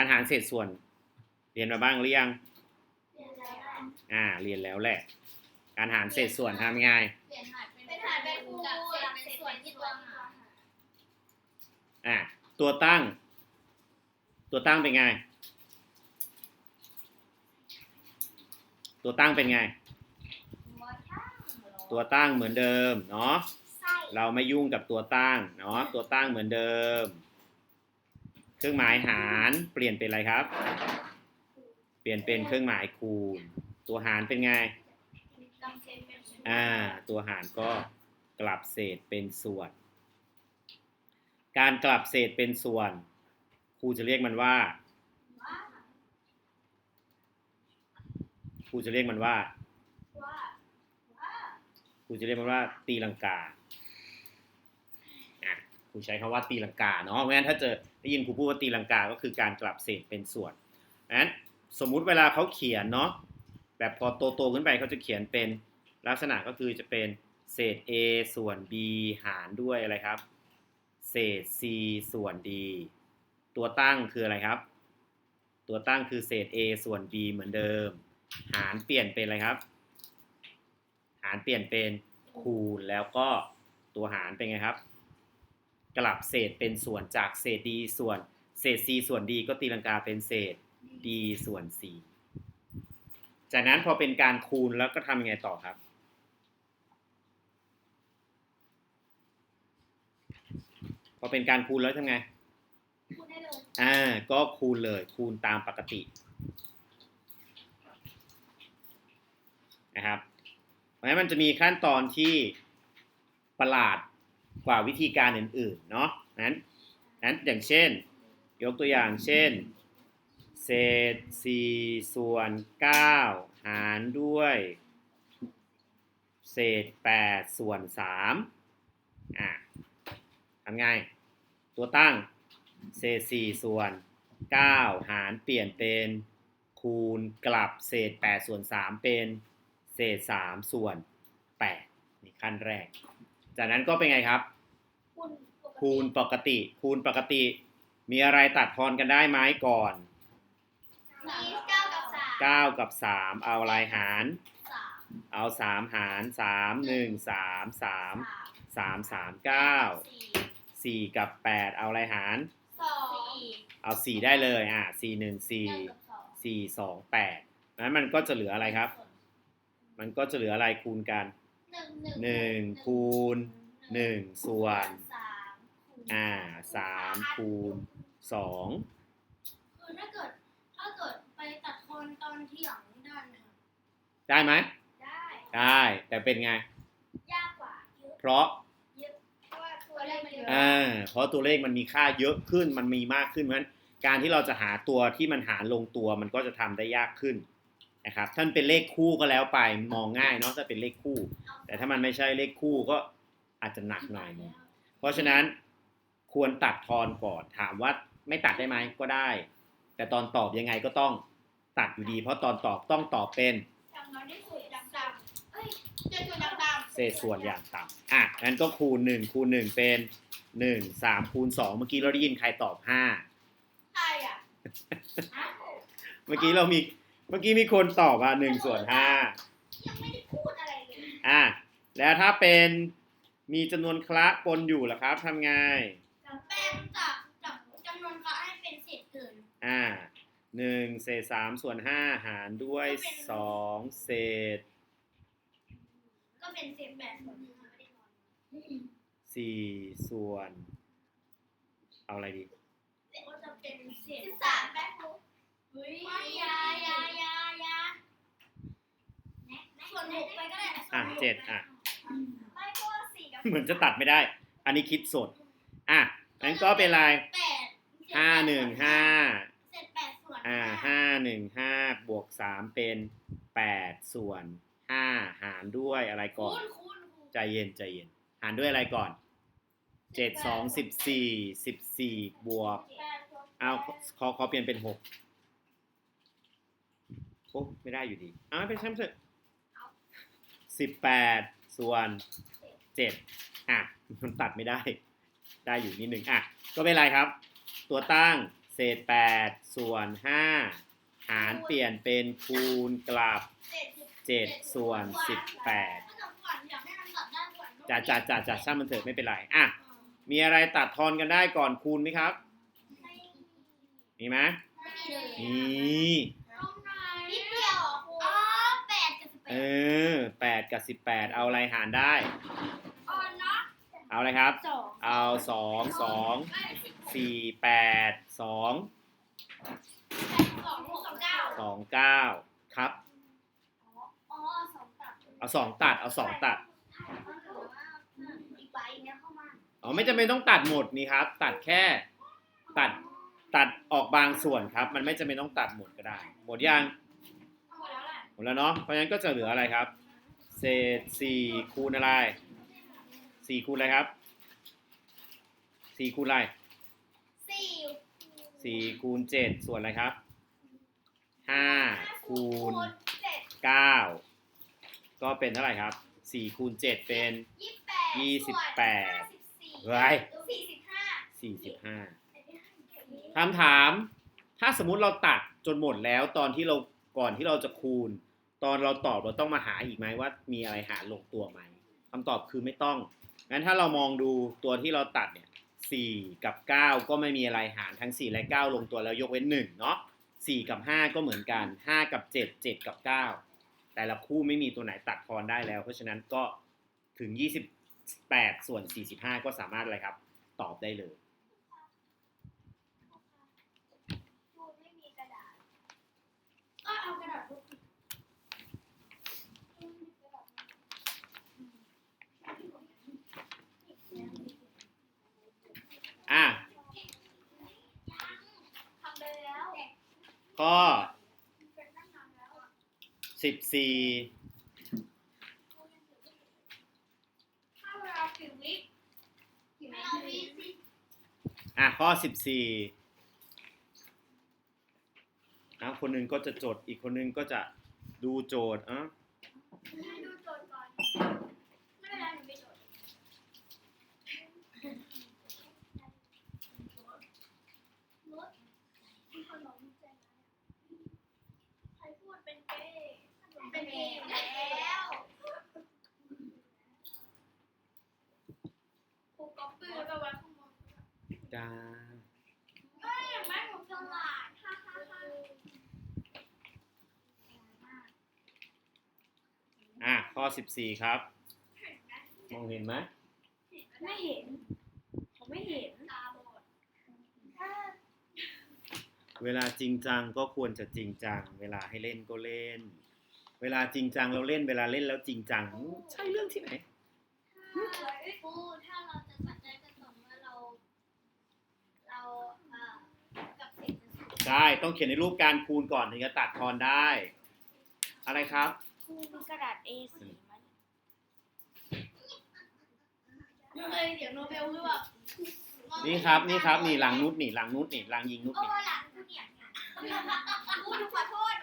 การหารเศษส่วน เรียนมาบ้างหรือยังเรียนแล้วอ่า เรียนแล้วแหละ การหารเศษส่วนทำยังไงเปลี่ยนหารเป็นหารเป็นคูณกับเศษเป็นส่วนที่ตัวหารอ่าตัวตั้ง ตัวตั้งเป็นไง ตัวตั้งเป็นไง ตัวตั้งเหมือนเดิมเนาะไส้เราไม่ยุ่งกับตัวตั้งเนาะตัวตั้งเหมือนเดิม เครื่องหมายหารเปลี่ยนเป็นอะไรครับ เปลี่ยนเป็นเครื่องหมายคูณ ตัวหารเป็นไงอ่าตัวหารก็กลับเศษเป็นส่วน การกลับเศษเป็นส่วนครูจะเรียกมันว่าครูจะเรียกมันว่าครูจะเรียกมันว่าตีลังกา ครูใช้คำว่าตีลังกาเนาะเพราะฉะนั้นถ้าเจอได้ยินครูพูดว่าตีลังกาก็คือการกลับเศษเป็นส่วนนั้นสมมุติเวลาเขาเขียนเนาะแบบพอโตโตๆขึ้นไปเขาจะเขียนเป็นลักษณะก็คือจะเป็นเศษ a ส่วน b หารด้วยอะไรครับ เศษ c ส่วน d ตัวตั้งคืออะไรครับ ตัวตั้งคือเศษ a ส่วน b เหมือนเดิม หารเปลี่ยนเป็นอะไรครับ หารเปลี่ยนเป็นคูณแล้วก็ตัวหารเป็นไงครับ กลับเศษเป็นส่วนจากเศษ d ส่วน เศษ c ส่วน d ก็ตีลังกาเป็นเศษ d ส่วน c จากนั้นพอเป็นการคูณแล้วก็ทำยังไงต่อครับ พอเป็นการคูณแล้วทำไง คูณได้เลยอ่า ก็คูณเลย คูณตามปกตินะครับ เพราะฉะนั้นมันจะมีขั้นตอนที่ประหลาด กว่าวิธีการอื่นๆเนาะนั้นนั้นอย่างเช่น ยกตัวอย่างเช่น เศษ 4 ส่วน 9 หารด้วย เศษ 8 ส่วน3อะทำไง ตัวตั้ง เศษ 4 ส่วน 9 หารเปลี่ยนเป็นคูณกลับเศษ 8 ส่วน 3 เป็นเศษ 3 ส่วน 8 นี่ขั้นแรก จากนั้นก็เป็นไงครับคูณปกติคูณปกติ คูณปกติ มีอะไรตัดทอนกันได้ไหมก่อนมีเก้ากับสาม9กับ3เอาอะไรหารสามเอา3หาร3 1 3สาม3 3 3สี่9 4กับ8เอาอะไรหารสองเอา4ได้เลยอะ4 1หนึ่ง4กับสองสี่สองแปดนั้นมันก็จะเหลืออะไรครับ มันก็จะเหลืออะไรคูณกัน หนึ่งหนึ่งหนึ่งคูณหนึ่งส่วนสามคูณอ่าสามคูณสองคือถ้าเกิดถ้าเกิดไปตัดทอนตอนที่หลังได้ไหมครับได้ไหมได้ได้แต่เป็นไง ยากกว่าเยอะเพราะเยอะเพราะว่าตัวเลขมันเยอะอ่าเพราะตัวเลขมันมีค่าเยอะขึ้นมันมีมากขึ้นเพราะฉะนั้นการที่เราจะหาตัวที่มันหารลงตัวมันก็จะทำได้ยากขึ้น นะครับท่านเป็นเลขคู่ก็แล้วไปมองง่ายเนาะถ้าเป็นเลขคู่ แต่ถ้ามันไม่ใช่เลขคู่ก็อาจจะหนักหน่อยนึงเพราะฉะนั้นควรตัดทอนก่อนถามว่าไม่ตัดได้ไหมก็ได้ แต่ตอนตอบยังไงก็ต้องตัดอยู่ดี เพราะตอนตอบต้องตอบเป็นอย่างน้อยที่สุดอย่างต่ำเอ้ยเจ็ดส่วนอย่างต่ำเศษส่วนอย่างต่ำอะงั้นก็คูณ1คูณ1เป็น1 3คูณ2เมื่อกี้เราได้ยินใครตอบใช่อะอ้าว5เมื่อกี้เรามี เมื่อกี้มีคนตอบว่า1ส่วนยังไม่ได้พูดอะไรเลย5อะแล้วถ้าเป็นมีจำนวนคละปนอยู่ล่ะครับทำไงแบ่งจากจากจำนวนเขาให้เป็นเศษเกินอ่าหนึ่งเศษสามส่วนห้าหารด้วยสองเศษก็เป็นเศษแปดส่วนหนึ่งไม่ได้ทอนสี่ส่วน เอาอะไรดี ก็จะเป็นเศษสามแปดปุ๊บ เฮ้ยยายายายาส่วนหกไปก็ได้อะเจ็ดอะ ไม่ก็ว่าสี่กับเหมือนจะตัดไม่ได้ อันนี้คิดสด อะงั้นก็เป็นไรแปดห้าหนึ่งห้าเศษแปดส่วนอ่าห้าหนึ่งห้าบวกสามเป็นแปดส่วนห้าหารด้วยอะไรก่อน คูณคูณคูณใจเย็นใจเย็น หารด้วยอะไรก่อนเจ็ดสองสิบสี่สิบสี่บวก แปดส่วน เอาขอขอเปลี่ยนเป็นหก โอ้ไม่ได้อยู่ดีเอาไม่เป็นช่างเถอะสิบแปดส่วนเจ็ดอะมันตัดไม่ได้ ได้อยู่นิดหนึ่งอะ ก็ไม่เป็นไรครับ ตัวตั้งเศเศษแปดส่วนห้าหารเปลี่ยนเป็นคูณกลับเจ็ดสิบเจ็ดส่วนสิบแปดถ้าทำก่อนอยากให้มันกลับด้านก่อนจ่าจ่าจ่าจ่าช่างมันเถอะไม่เป็นไรอะมีอะไรตัดทอนกันได้ก่อนคูณไหมครับ มีไหมไม่ กับสิบแปดเอาอะไรหารได้อ่อนเนาะเอาอะไรครับ สองเอาสองสองไม่สิบหกสี่แปดสองสองหกสองเก้าสองเก้าครับ อ๋อสองตัดเอาสองตัด เอาสองตัด อีกใบเนี้ยเข้ามาอ๋อไม่จำเป็นต้องตัดหมดนี่ครับ ตัดแค่ ตัด ตัดออกบางส่วนครับ มันไม่จำเป็นต้องตัดหมดก็ได้ หมดยัง หมดแล้วแหละ หมดแล้วเนาะ เพราะฉะนั้นก็จะเหลืออะไรครับ เศษสี่คูณอะไรสี่คูณอะไรครับสี่คูณอะไรสี่สี่คูณเจ็ดส่วนอะไรครับห้าคูณเจ็ดเก้าก็เป็นเท่าไหร่ครับสี่คูณเจ็ดเป็นยี่สิบแปดยี่สิบแปดเฮ้ยสี่สิบห้าสี่สิบห้าคำถาม ถ้าสมมุติเราตัดจนหมดแล้วตอนที่เราก่อนที่เราจะคูณ ตอนเราตอบเราต้องมาหาอีกไหมว่ามีอะไรหารลงตัวไหมคำตอบคือไม่ต้อง งั้นถ้าเรามองดูตัวที่เราตัดเนี่ยสี่กับเก้าก็ไม่มีอะไรหารทั้งสี่และเก้าลงตัวแล้วยกเว้นหนึ่งเนาะสี่กับห้าก็เหมือนกันห้ากับเจ็ดเจ็ดกับเก้าแต่ละคู่ไม่มีตัวไหนตัดทอนได้แล้ว เพราะฉะนั้นก็ถึง28ส่วน45ก็สามารถอะไรครับ ตอบได้เลย ไม่มีกระดาษ ก็เอากระดาษทุก อะก็สิบสี่อะข้อสิบสี่นะคนหนึ่งก็จะจดอีกคนหนึ่งก็จะดูโจทย์อะ ให้ดูโจทย์ก่อน ไม่เป็นไรหนูไปโจทย์รถมีขนมใจร้ายใครพูดเป็นเกย์ เป็นเกย์อยู่แล้วครูก๊อปปี้แล้วก็ไว้ข้างบนจ้าเอ้ยอย่างแม่หนูฉลาดฮ่าฮ่าฮ่าอะข้อ14ครับมองเห็นไหมไม่เห็น ผมไม่เห็น ตาบอดเวลาจริงจังก็ควรจะจริงจัง เวลาให้เล่นก็เล่น เวลาจริงจังเราเล่นเวลาเล่นแล้วจริงจัง ใช่เรื่องที่ไหนปูถ้าเราจะตัดใจกันต่อเมื่อเรา เราเอ่อกับเศษเป็นศูนย์ใช่ ต้องเขียนในรูปการคูณก่อนถึงจะตัดทอนได้ อะไรครับครูมีกระดาษ A4 ไหมเฮ้ยเดี๋ยวโนเบลคือแบบนี่ครับนี่ครับนี่ลังนุชนี่ลังนุชนี่ลังยิงนุชโอ้นี่หลังกูเนี่ยครูหนูขอโทษ